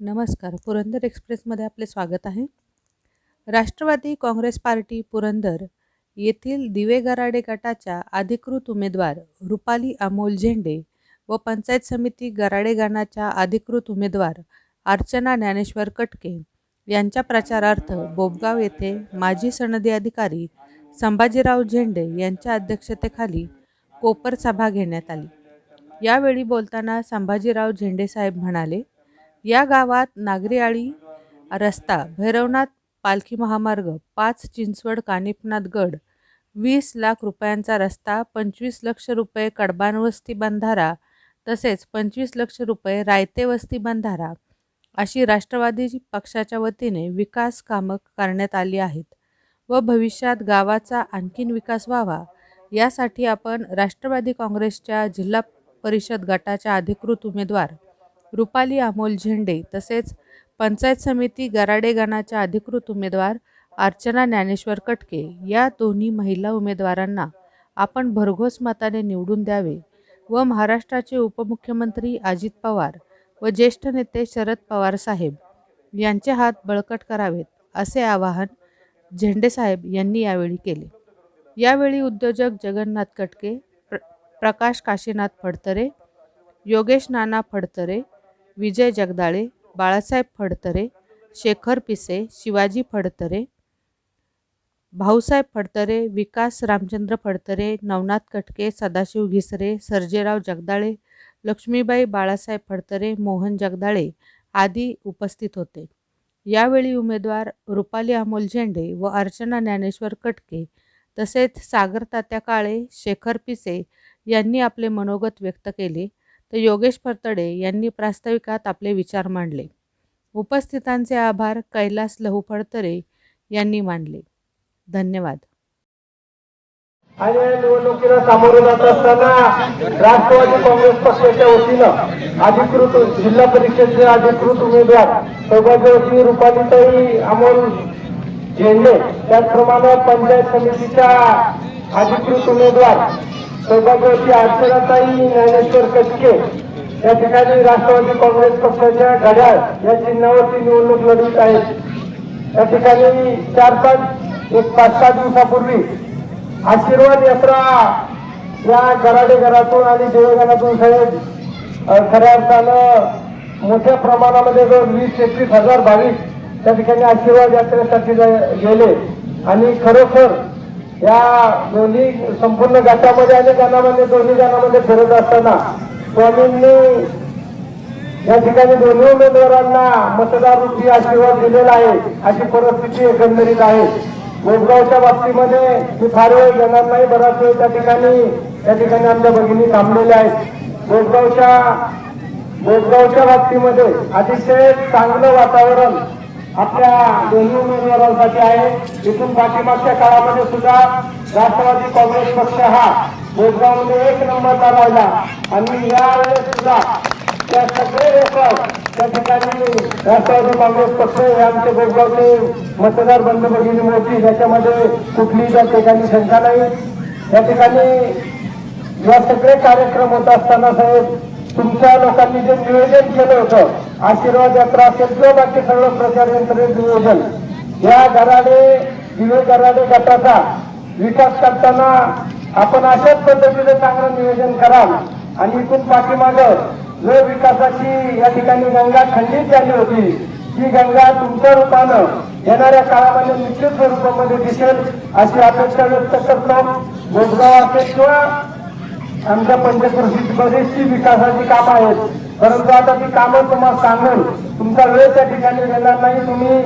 नमस्कार. पुरंदर एक्सप्रेसमध्ये आपले स्वागत आहे. राष्ट्रवादी काँग्रेस पार्टी पुरंदर येथील दिवे गराडे गटाच्या अधिकृत उमेदवार रुपाली अमोल झेंडे व पंचायत समिती गराडे गणाच्या अधिकृत उमेदवार अर्चना ज्ञानेश्वर कटके यांच्या प्रचारार्थ बोबगाव येथे माजी सनदी अधिकारी संभाजीराव झेंडे यांच्या अध्यक्षतेखाली कोपर सभा घेण्यात आली. यावेळी बोलताना संभाजीराव झेंडे साहेब म्हणाले या गावात नागरीआळी रस्ता भैरवनाथ पालखी महामार्ग पाच चिंचवड कानिपनाथ गड वीस लाख रुपयांचा रस्ता पंचवीस लक्ष रुपये कडबान वस्ती बंधारा तसेच पंचवीस लक्ष रुपये रायते वस्ती बंधारा अशी राष्ट्रवादी पक्षाच्या वतीने विकास कामं करण्यात आली आहेत व भविष्यात गावाचा आणखीन विकास व्हावा यासाठी आपण राष्ट्रवादी काँग्रेसच्या जिल्हा परिषद गटाच्या अधिकृत उमेदवार रुपाली अमोल झेंडे तसेच पंचायत समिती गराडे गणाच्या अधिकृत उमेदवार अर्चना ज्ञानेश्वर कटके या दोन्ही महिला उमेदवारांना आपण भरघोस मताने निवडून द्यावे व महाराष्ट्राचे उपमुख्यमंत्री अजित पवार व ज्येष्ठ नेते शरद पवार साहेब यांचे हात बळकट करावेत असे आवाहन झेंडे साहेब यांनी यावेळी केले. यावेळी उद्योजक जगन्नाथ कटके प्र प्रकाश काशीनाथ फडतरे योगेश नाना फडतरे विजय जगदाळे बाळासाहेब फडतरे शेखर पिसे शिवाजी फडतरे भाऊसाहेब फडतरे विकास रामचंद्र फडतरे नवनाथ कटके सदाशिव घिसरे सर्जेराव जगदाळे लक्ष्मीबाई बाळासाहेब फडतरे मोहन जगदाळे आदी उपस्थित होते. यावेळी उमेदवार रुपाली अमोल झेंडे व अर्चना ज्ञानेश्वर कटके तसेच सागर तात्या काळे शेखर पिसे यांनी आपले मनोगत व्यक्त केले. तर योगेश फरतडे यांनी प्रास्ताविकात आपले विचार मांडले. उपस्थितांचे आभार कैलास लहू फडतरे यांनी मानले. धन्यवाद. आणि या निवडणुकीला सामोरे जात असताना राष्ट्रवादी काँग्रेस पक्षाच्या वतीनं अधिकृत जिल्हा परिषदेचे अधिकृत उमेदवार सौभाग्यवती रुपालीताई अमोल झेंडे त्याचप्रमाणे पंचायत समितीच्या अधिकृत उमेदवार सौभाग्यवती अर्चनाताई ज्ञानेश्वर कटके. या ठिकाणी राष्ट्रवादी काँग्रेस पक्षाच्या घड्याळ या चिन्हावरती निवडणूक लढवित आहेत. या ठिकाणी चार पाच एक पाच सहा दिवसापूर्वी आशीर्वाद यात्रा या गराडे घरातून आणि देवघरातून साहेब खऱ्या अर्थानं मोठ्या प्रमाणामध्ये जवळ वीस एकवीस हजार भाविक त्या ठिकाणी आशीर्वाद यात्रेसाठी गेले. आणि खरोखर या दोन्ही संपूर्ण गटामध्ये आणि गणामध्ये दोन्ही गणामध्ये फिरत असताना स्वामींनी या ठिकाणी दोन्ही उमेदवारांना मतदार रूपी आशीर्वाद दिलेला आहे अशी परिस्थिती एकंदरीत आहे. गोडगावच्या बाबतीमध्ये मी फार वेळ घेणार नाही बराच वेळ त्या ठिकाणी त्या ठिकाणी आमच्या भगिनी थांबलेल्या आहेत. गोडगावच्या गोडगावच्या बाबतीमध्ये अतिशय चांगलं वातावरण आपल्या दोन्ही उमेदवारांसाठी आहे. इथून पाठीमागच्या काळामध्ये सुद्धा राष्ट्रवादी काँग्रेस पक्ष हा गोपगावमध्ये एक नंबरला राहिला आणि यावेळेस सुद्धा त्या सगळे लोक त्या ठिकाणी राष्ट्रवादी काँग्रेस पक्ष हे आमचे गोपगावचे मतदार बंधू भगिनी मोठी ज्याच्यामध्ये कुठलीही त्या ठिकाणी शंका नाही. त्या ठिकाणी या सगळे कार्यक्रम होत असताना साहेब तुमच्या लोकांनी जे नियोजन केलं होतं आशीर्वाद यात्रा असेल किंवा बाकी सगळं प्रचार यंत्रे नियोजन. या घराडे दिवे घराडे गटाचा विकास करताना आपण अशाच पद्धतीने चांगलं नियोजन कराल. आणि इथून पाठीमाग जो विकासाची या ठिकाणी गंगा खंडित झाली होती. ती गंगा तुमच्या रूपानं येणाऱ्या काळामध्ये निश्चित स्वरूपामध्ये दिसेल अशी अपेक्षा व्यक्त करतो. बोधगाव असेल किंवा आमच्या पंचकृषीत बरीचशी विकासाची कामं आहेत. परंतु आता ती कामं तुम्हाला सांगून. तुमचा वेळ त्या ठिकाणी देणार नाही. तुम्ही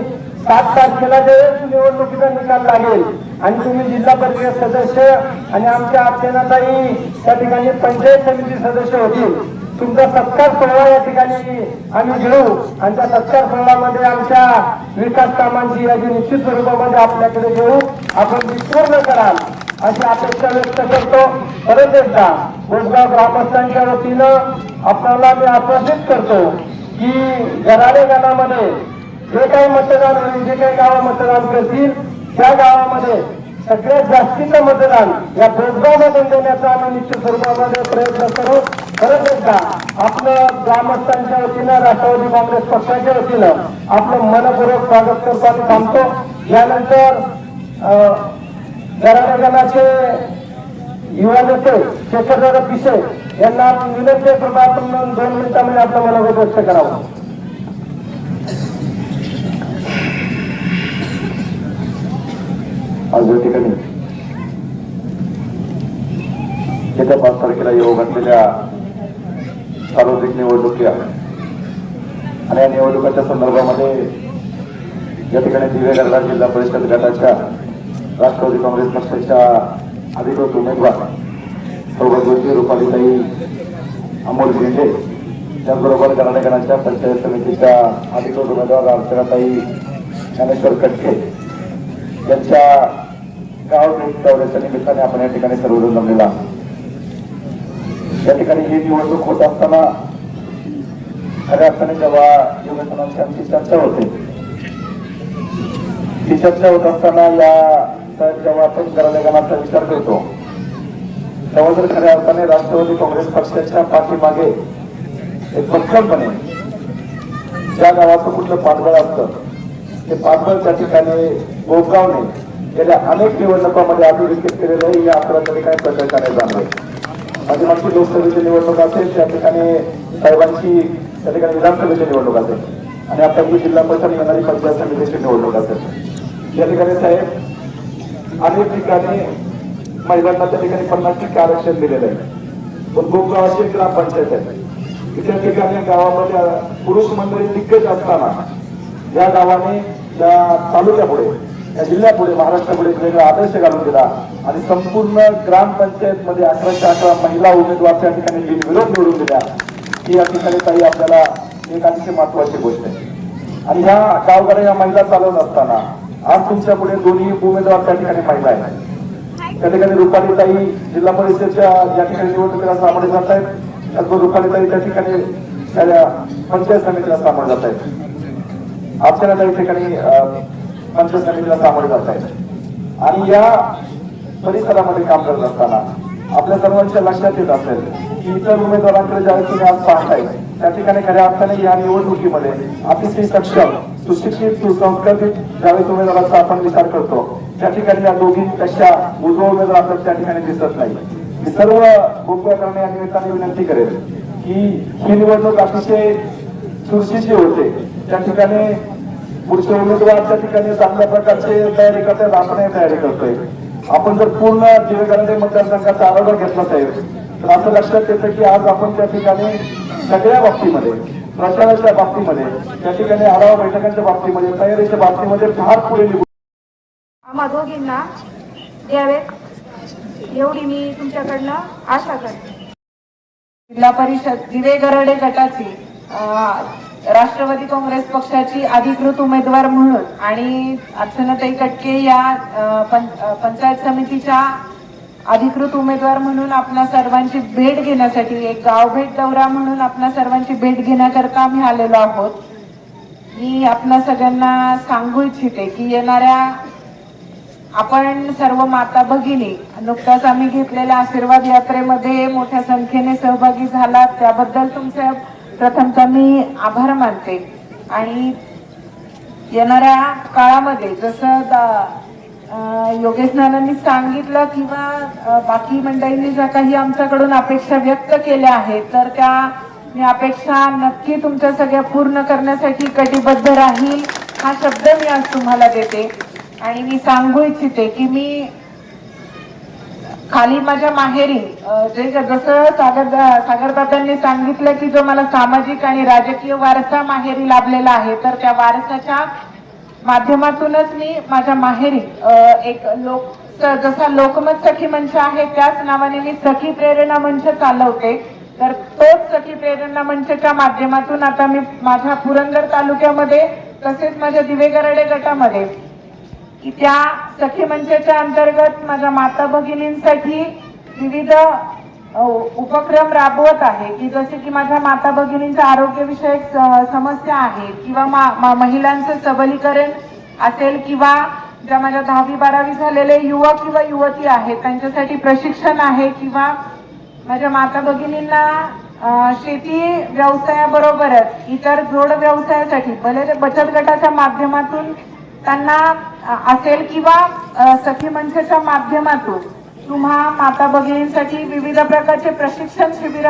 सात तारखेला ज्यावेळेस निवडणुकीचा निकाल लागेल आणि तुम्ही जिल्हा परिषद सदस्य आणि आमच्या अर्चनाताई त्या ठिकाणी पंचायत समिती सदस्य होतील. तुमचा सत्कार सोहळा या ठिकाणी आम्ही घेऊ. आणि त्या सत्कार सोहळ्यामध्ये आमच्या विकास कामांची यादी निश्चित स्वरूपामध्ये आपल्याकडे घेऊ. आपण ती पूर्ण कराल. अशी अपेक्षा व्यक्त करतो. परत एकदा गोसगाव ग्रामस्थांच्या वतीनं आपल्याला मी आश्वासित करतो की गराडे गावामध्ये जे काही मतदान होईल जे काही गावं मतदान करतील त्या गावामध्ये सगळ्यात जास्तीचं मतदान या बोसगावमधून देण्याचा आम्ही निश्चित स्वरूपामध्ये प्रयत्न करू. खरंच एकदा आपलं ग्रामस्थांच्या वतीनं राष्ट्रवादी काँग्रेस पक्षाच्या वतीनं आपलं मनपूर्वक स्वागत करतो आणि थांबतो. यानंतर गराडगणाचे युवा नेते शेखरदादा पिसे यांना विनंती आहे आपण दोन मिनिटांमध्ये आपलं मला व्यक्त करावं. आज या ठिकाणी येत्या पाच तारखेला येऊ घातलेल्या सार्वत्रिक निवडणुकी आणि या निवडणुकाच्या संदर्भामध्ये या ठिकाणी दिवेगरला जिल्हा परिषद गटाच्या राष्ट्रवादी काँग्रेस पक्षाच्या अधिकृत उमेदवार सौभाग्यवती रुपालीताई अमोल झेंडे त्याचबरोबर कर्नाटकाच्या पंचायत समितीच्या अधिकृत उमेदवार अर्चनाताई ज्ञानेश्वर कटके यांच्या गाव भेट दौऱ्याच्या निमित्ताने आपण या ठिकाणी सर्वजण जमलेला या ठिकाणी ही निवडणूक होत असताना खऱ्या अर्थाने जेव्हा युवजनांची आमची चर्चा होते ती चर्चा होत असताना या साहेब जेव्हा आपण गणाचा विचार करतो तेव्हा जर खऱ्या अर्थाने राष्ट्रवादी काँग्रेस पक्षाच्या पाठीमागे एक भक्कमपणे ज्या गावाचं कुठलं पाठबळ असतं ते पाठबळ त्या ठिकाणी गोगावणे गेल्या अनेक निवडणुकांमध्ये अधोरेखित केलेलं आहे या आपल्याला त्या ठिकाणी प्रकल्पाने जाणवं माझी मागची लोकसभेची निवडणूक असेल त्या ठिकाणी साहेबांची त्या ठिकाणी विधानसभेची निवडणूक असेल. आणि आता जिल्हा परिषद येणारी पंचायत समितीची निवडणूक असेल. या ठिकाणी साहेब अनेक ठिकाणी महिलांना त्या ठिकाणी पन्नास टक्के आरक्षण दिलेलं आहे. पण गोपगावाची एक ग्रामपंचायत आहे. की त्या ठिकाणी गावामध्ये पुरुष मंडळी दिग्गज असताना या गावाने या तालुक्यापुढे या जिल्ह्यापुढे महाराष्ट्रापुढे वेगळा आदर्श घालून दिला आणि संपूर्ण ग्रामपंचायत मध्ये अकराशे अकरा महिला उमेदवार त्या ठिकाणी विरोध निवडून दिल्या. ही या ठिकाणी काही आपल्याला एक अतिशय महत्वाची गोष्ट आहे. आणि ह्या गावकऱ्या या महिला चालवत असताना आज तुमच्यापुढे दोन्ही उमेदवार त्या ठिकाणी पाहिला आहे. त्या ठिकाणी रुपालीताई जिल्हा परिषदेच्या या ठिकाणी निवडणुकीला सामोरे जात आहेत. त्याचबरोबर रुपालीताई त्या ठिकाणी त्या पंचायत समितीला सामोरे जात आहेत. आपल्याला त्या ठिकाणी अं, पंचायत समितीला सामोरे जात आहेत. आणि या परिसरामध्ये काम करत असताना आपल्या सर्वांच्या लक्षात येत असेल की इतर उमेदवारांकडे ज्यावेळेस तुम्ही आज पाहताय त्या ठिकाणी खऱ्या अर्थाने या निवडणुकीमध्ये अतिशय सक्षम सुशिक्षित सुसंस्कृतित ज्यावेळेस उमेदवाराचा आपण विचार करतो. त्या ठिकाणी या दोघींपेक्षा उजवा उमेदवार आपल्याला त्या ठिकाणी दिसत नाही. मी सर्व गोप्यकरणे या निमित्ताने विनंती करेल की ही निवडणूक अतिशय चुरशीची होते. त्या ठिकाणी पुढचे उमेदवार त्या ठिकाणी चांगल्या प्रकारचे तयारी करतात आपणही तयारी करतोय. आपण जर पूर्ण दिवेगांडे मतदारसंघाचा आढावा घेतला साहेब तर असं लक्षात येतं की आज आपण त्या ठिकाणी सगळ्या बाबतीमध्ये प्रचाराच्या बाबतीमध्ये त्या ठिकाणी आढावा बैठकांच्या बाबतीमध्ये तयारीच्या बाबतीमध्ये फार पुढे निघू. आम्हा दोघींना द्यावेत एवढी मी तुमच्याकडनं आशा करते. जिल्हा परिषद दिवे गरडे गटाची राष्ट्रवादी काँग्रेस पक्षाची अधिकृत उमेदवार म्हणून आणि अर्चनाताई कटके या पंचायत समितीच्या अधिकृत उमेदवार म्हणून आपल्या सर्वांची भेट घेण्यासाठी एक गाव भेट दौरा म्हणून आपल्या सर्वांची भेट घेण्याकरता आम्ही आलेलो आहोत. मी आपल्या सगळ्यांना सांगू इच्छिते की येणाऱ्या आपण सर्व माता भगिनी नुकताच आम्ही घेतलेल्या आशीर्वाद यात्रेमध्ये मोठ्या संख्येने सहभागी झाला त्याबद्दल तुमचे प्रथमतः मी आभार मानते. आणि येणाऱ्या काळामध्ये जसं योगेश नानांनी सांगितलं किंवा बाकी मंडळींनी ज्या काही आमच्याकडून अपेक्षा व्यक्त केल्या आहेत तर त्या मी अपेक्षा नक्की तुमच्या सगळ्या पूर्ण करण्यासाठी कटिबद्ध राहील. हा शब्द मी आज तुम्हाला देते. आणि मी सांगू इच्छिते की मी खाली माझ्या माहेरी जे जसं सागर सागरदादांनी सांगितलं की जो मला सामाजिक आणि राजकीय वारसा माहेरी लाभलेला आहे तर त्या वारसाच्या माध्यमातूनच मी माझ्या माहेरी एक लोक स- जसा लोकमत सखी मंच आहे त्याच नावाने मी सखी प्रेरणा मंच चालवते. तर तोच सखी प्रेरणा मंचच्या माध्यमातून आता मी माझ्या पुरंदर तालुक्यामध्ये तसेच माझ्या दिवेगराडे गटामध्ये की त्या सखी मंचाच्या अंतर्गत माझ्या माता भगिनींसाठी विविध उपक्रम राबवत आहे. की जसे की माझ्या माता भगिनींच्या आरोग्यविषयक समस्या आहेत किंवा मा- मा- महिलांचं सबलीकरण असेल किंवा ज्या माझ्या दहावी बारावी झालेले युवक किंवा युवती आहेत त्यांच्यासाठी प्रशिक्षण आहे किंवा माझ्या माता भगिनींना शेती व्यवसायाबरोबरच इतर जोड व्यवसायासाठी भले बचत गटाच्या माध्यमातून त्यांना असेल किंवा सखी मंचच्या माध्यमातून तुम्हा माता भगिनींसाठी विविध प्रकारचे प्रशिक्षण शिबिर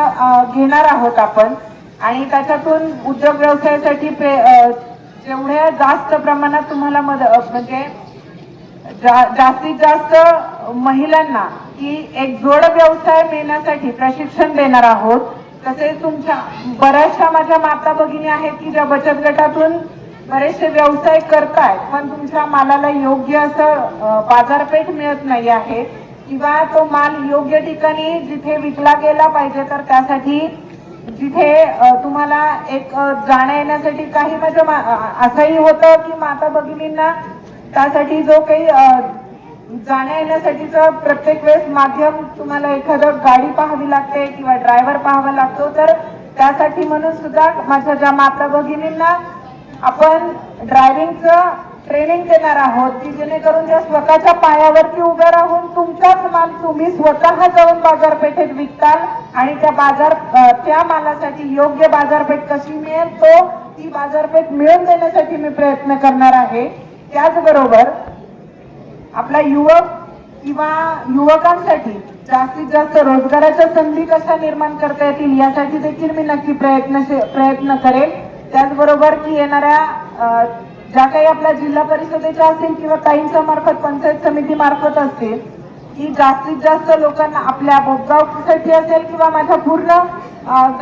घेणार आहोत आपण. आणि त्याच्यातून उद्योग व्यवसायासाठी जेवढ्या जास्त प्रमाणात तुम्हाला मदत म्हणजे जा- जास्तीत जास्त महिलांना की एक जोड व्यवसाय मिळण्यासाठी प्रशिक्षण देणार आहोत. तसेच तुमच्या बऱ्याचशा माझ्या माता भगिनी आहेत की ज्या बचत गटातून बरेचसे व्यवसाय करतायत पण तुमच्या मालाला योग्य असं बाजारपेठ मिळत नाही आहे. किंवा तो माल योग्य ठिकाणी जिथे विकला गेला पाहिजे तर त्यासाठी जिथे तुम्हाला एक जाण्या येण्यासाठी काही म्हणजे मा- असंही होतं की माता भगिनींना त्यासाठी जो काही जाण्या येण्यासाठीचं प्रत्येक वेळेस माध्यम तुम्हाला एखादं गाडी पाहावी लागते किंवा ड्रायव्हर पाहावा लागतो तर त्यासाठी म्हणून सुद्धा माझ्या ज्या माता भगिनींना आपण ड्रायव्हिंगचं ट्रेनिंग देणार आहोत की जेणेकरून त्या स्वतःच्या पायावरती उभ्या राहून तुमचाच माल तुम्ही स्वतः जाऊन बाजारपेठेत विकताल आणि त्या बाजार त्या मालासाठी योग्य बाजारपेठ कशी मिळेल तो ती बाजारपेठ मिळवून देण्यासाठी मी प्रयत्न करणार आहे. त्याचबरोबर आपला युवक किंवा युवकांसाठी जास्तीत जास्त रोजगाराच्या संधी कशा निर्माण करता येतील यासाठी देखील मी नक्की प्रयत्न प्रयत्न करेल त्याचबरोबर की येणाऱ्या ज्या काही आपल्या जिल्हा परिषदेच्या असतील किंवा काहींच्या मार्फत पंचायत समिती मार्फत असतील की जास्तीत जास्त लोकांना आपल्या बोपगावसाठी असेल किंवा माझ्या पूर्ण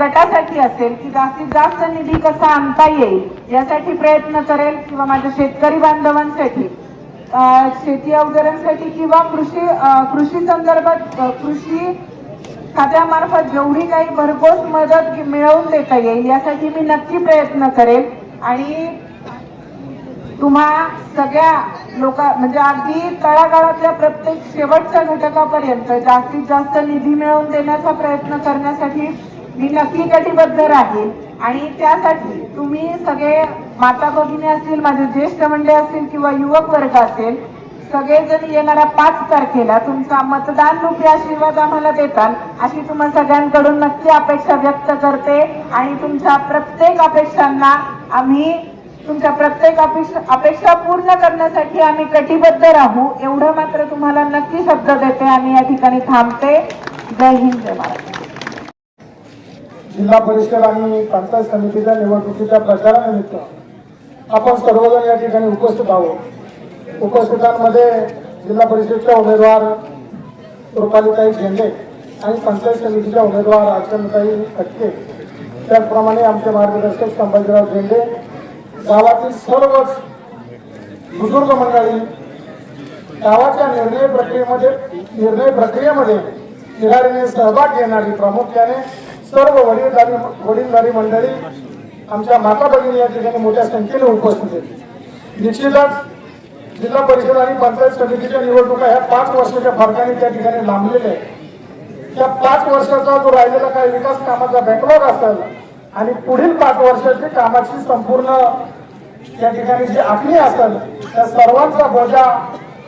गटासाठी असेल की जास्तीत जास्त निधी कसा आणता येईल यासाठी प्रयत्न करेल किंवा माझ्या शेतकरी बांधवांसाठी शेती अवजारांसाठी किंवा कृषी कृषी संदर्भात कृषी खात्यामार्फत जेवढी काही भरघोस मदत मिळवून देता येईल यासाठी मी नक्की प्रयत्न करेल आणि तुम्हा सगळ्या लोक म्हणजे अगदी तळागाळातल्या प्रत्येक शेवटच्या घटकापर्यंत जास्तीत जास्त निधी मिळवून देण्याचा प्रयत्न करण्यासाठी मी नक्की कटिबद्ध राहील आणि त्यासाठी तुम्ही सगळे माता भगिनी असतील माझे ज्येष्ठ मंडळी असतील किंवा युवक वर्ग असेल सगळेजण येणाऱ्या पाच तारखेला तुमचा मतदान रूपी आशीर्वाद आम्हाला देताल अशी तुम्हा सगळ्यांकडून नक्की अपेक्षा व्यक्त करते आणि तुमच्या प्रत्येक अपेक्षांना आम्ही तुमच्या प्रत्येक अपेक्षा अपेक्षा पूर्ण करण्यासाठी आम्ही कटिबद्ध राहू एवढं मात्र तुम्हाला नक्की शब्द देते आणि या ठिकाणी थांबते. जय हिंद जय महाराष्ट्र जिल्हा परिषद आणि पंचायत समितीच्या निवडणुकीच्या प्रचारानिमित्त आपण सर्वजण या ठिकाणी उपस्थित आहोत. उपस्थितांमध्ये जिल्हा परिषदच्या उमेदवार रुपालीताई झेंडे आणि पंचायत समितीच्या उमेदवार अर्चनाताई खटके त्याचप्रमाणे आमचे मार्गदर्शक संभाजीराव झेंडे गावातील सर्वच बुजुर्ग मंडळी गावाच्या निर्णय प्रक्रियेमध्ये निर्णय प्रक्रियेमध्ये तिघाडीने सहभाग घेणारी प्रामुख्याने सर्व वडीलधारी वडीलधारी मंडळी आमच्या माता भगिनी या ठिकाणी मोठ्या संख्येने उपस्थित आहेत. निश्चितच जिल्हा परिषद आणि पंचायत समितीच्या निवडणुका ह्या पाच वर्षाच्या फरकाने त्या ठिकाणी लांबलेल्या आहेत. त्या पाच वर्षाचा जो राहिलेला काही विकास कामाचा बॅकलॉग असेल आणि पुढील पाच वर्षाची कामाची संपूर्ण या ठिकाणी जी आखणी असेल त्या सर्वांचा बोजा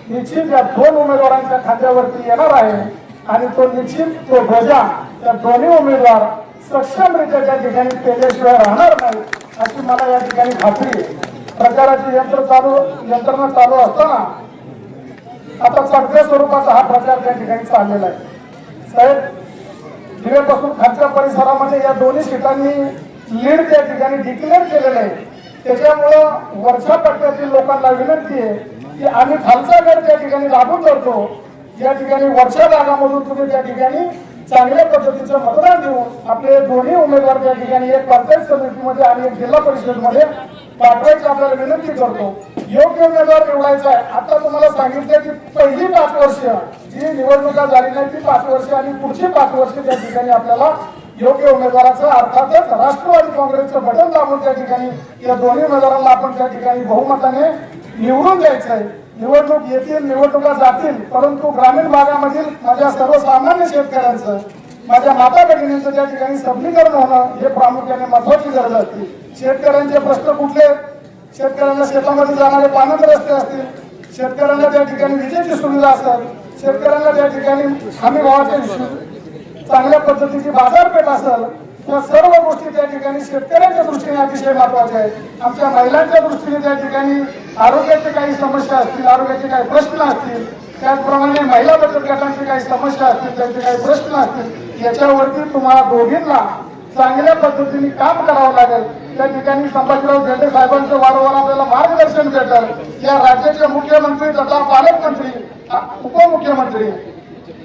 निश्चित या दोन उमेदवारांच्या खांद्यावरती येणार आहे. आणि तो निश्चित तो बोजा त्या दोन्ही उमेदवार सक्षमरित्या त्या ठिकाणी केल्याशिवाय राहणार नाही अशी मला या ठिकाणी खात्री आहे. प्रचाराची यंत्र चालू यंत्रणा चालू असताना आता सगळ्या स्वरूपाचा हा प्रचार त्या ठिकाणी चाललेला आहे. साहेब दिव्यापासून खालच्या परिसरामध्ये या दोन्ही ठिकाणी लीड त्या ठिकाणी डिक्लेअर केलेलं आहे. त्याच्यामुळं वरच्या पट्ट्यातील लोकांना विनंती आहे की आम्ही खालचा गड त्या ठिकाणी लागू करतो या ठिकाणी वरच्या भागामधून तुम्ही त्या ठिकाणी चांगल्या पद्धतीचं मतदान देऊन आपले दोन्ही उमेदवार त्या ठिकाणी एक पंचायत समितीमध्ये आणि एक जिल्हा परिषदमध्ये पाठवायची आपल्याला विनंती करतो. योग्य उमेदवार निवडायचा आहे. आता तुम्हाला सांगितलं की पहिली पाच वर्ष जी निवडणुका झाली नाही ती पाच वर्ष आणि पुढची पाच वर्ष त्या ठिकाणी आपल्याला योग्य उमेदवाराचं अर्थातच राष्ट्रवादी काँग्रेसचं बटन दाबून त्या ठिकाणी या दोन्ही उमेदवारांना आपण त्या ठिकाणी बहुमताने निवडून द्यायचं आहे. निवडणूक येतील निवडणुका जातील परंतु ग्रामीण भागामधील माझ्या सर्वसामान्य शेतकऱ्यांचं माझ्या माता भगिनींचं त्या ठिकाणी सबलीकरण होणं हे प्रामुख्याने महत्वाची गरज असते. शेतकऱ्यांचे प्रश्न कुठले? शेतकऱ्यांना शेतामध्ये जाणारे पाण्याचे रस्ते असतील. शेतकऱ्यांना त्या ठिकाणी विजेची सुविधा असेल. शेतकऱ्यांना त्या ठिकाणी हमी भावाचे चांगल्या पद्धतीची बाजारपेठ असेल. या सर्व गोष्टी त्या ठिकाणी शेतकऱ्यांच्या दृष्टीने अतिशय महत्त्वाच्या आहेत. आमच्या महिलांच्या दृष्टीने त्या ठिकाणी आरोग्याच्या काही समस्या असतील आरोग्याचे काही प्रश्न असतील त्याचप्रमाणे महिला बचत गटांची काही समस्या असतील त्यांचे काही प्रश्न असतील याच्यावरती तुम्हाला दोघींना चांगल्या पद्धतीने काम करावं लागेल. त्या ठिकाणी संभाजीराव झेंडे साहेबांचं वारंवार आपल्याला मार्गदर्शन भेटल. या राज्याचे मुख्यमंत्री तथा पालकमंत्री उपमुख्यमंत्री.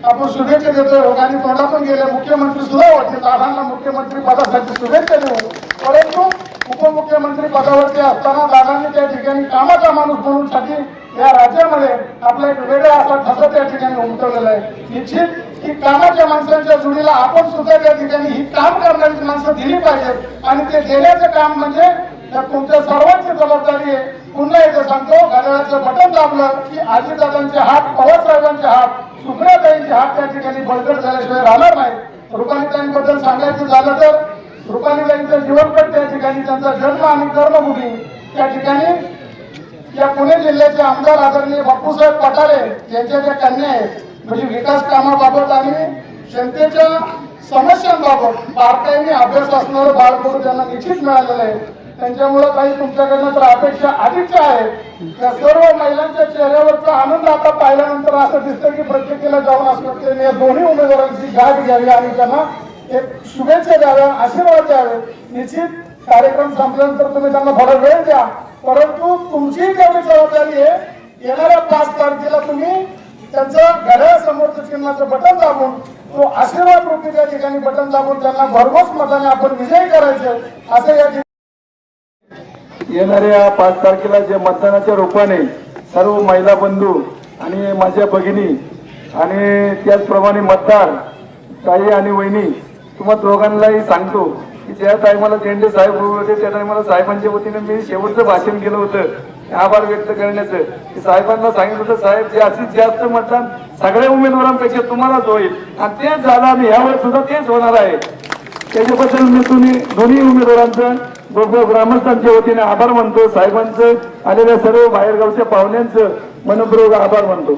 आपण शुभेच्छा देतोय हो. आणि तोंडा पण गेले. मुख्यमंत्री सुद्धा होते. दादांना मुख्यमंत्री पदासाठी शुभेच्छा देऊ. परंतु उपमुख्यमंत्री पदावरती असताना दादांनी त्या ठिकाणी कामाचा माणूस म्हणून साठी या राज्यामध्ये आपला एक वेगळा असा ठसा त्या ठिकाणी उमटवलेला आहे. निश्चित की कामाच्या माणसांच्या जोडीला आपण सुद्धा त्या ठिकाणी ही काम करणारी माणसं दिली पाहिजेत. आणि ते देण्याचं काम म्हणजे तुमच्या सर्वांची जबाबदारी आहे. पुन्हा एकदा सांगतो घड्याळाचं बटन दाबलं की आजीदादांचे हात पवारसाहेबांचे हात सुप्रियाताईंचे हात त्या ठिकाणी बळकट झाल्याशिवाय राहणार नाही रुपालीताईंबद्दल सांगायचं झालं तर रुपालीताईंचं जीवनपट त्या ठिकाणी त्यांचा जन्म आणि कर्मभूमी त्या ठिकाणी या पुणे जिल्ह्याचे आमदार आदरणीय बापूसाहेब पटारे यांच्या ज्या कन्या आहेत म्हणजे विकास कामाबाबत आणि जनतेच्या समस्यांबाबत बारकाईने अभ्यास असणारं बाळकडू त्यांना निश्चित मिळालेलं आहे त्यांच्यामुळे काही तुमच्याकडनं तर अपेक्षा अधिकच्या आहेत. त्या सर्व महिलांच्या चेहऱ्यावरचा आनंद आता पाहिल्यानंतर असं दिसतं की प्रत्येकीला जाऊन असं या दोन्ही उमेदवारांची गाठ घ्यावी आणि त्यांना एक शुभेच्छा द्याव्या आशीर्वाद द्यावे. निश्चित कार्यक्रम संपल्यानंतर तुम्ही त्यांना थोडा वेळ द्या. परंतु तुमची तेवढी जबाबदारी आहे. येणाऱ्या पाच तारखेला तुम्ही त्यांचं घड्याळासमोरचं चिन्हाचं बटन दाबून तो आशीर्वाद रूपी त्या ठिकाणी बटन दाबून त्यांना भरघोस मताने आपण विजय करायचे असं या ठिकाणी येणाऱ्या पाच तारखेला जे मतदानाच्या रूपाने सर्व महिला बंधू आणि माझ्या भगिनी आणि त्याचप्रमाणे मतदार ताई आणि वहिनी तुम्हा दोघांनाही सांगतो की ज्या टायमाला झेंडे साहेब उभे होते त्या टायमाला साहेबांच्या वतीने मी शेवटचं भाषण केलं होतं. आभार व्यक्त करण्याचं. की साहेबांना सांगितलं होतं साहेब जास्तीत जास्त मतदान सगळ्या उमेदवारांपेक्षा तुम्हालाच होईल. आणि तेच झालं आणि यावेळेस सुद्धा तेच होणार आहे. त्याच्याबद्दल मी तुम्ही दोन्ही उमेदवारांचं गोगो ग्रामस्थांच्या वतीने आभार मानतो. साहेबांचं आलेल्या सर्व बाहेरगावच्या पाहुण्यांचं मनपूर्वक आभार मानतो.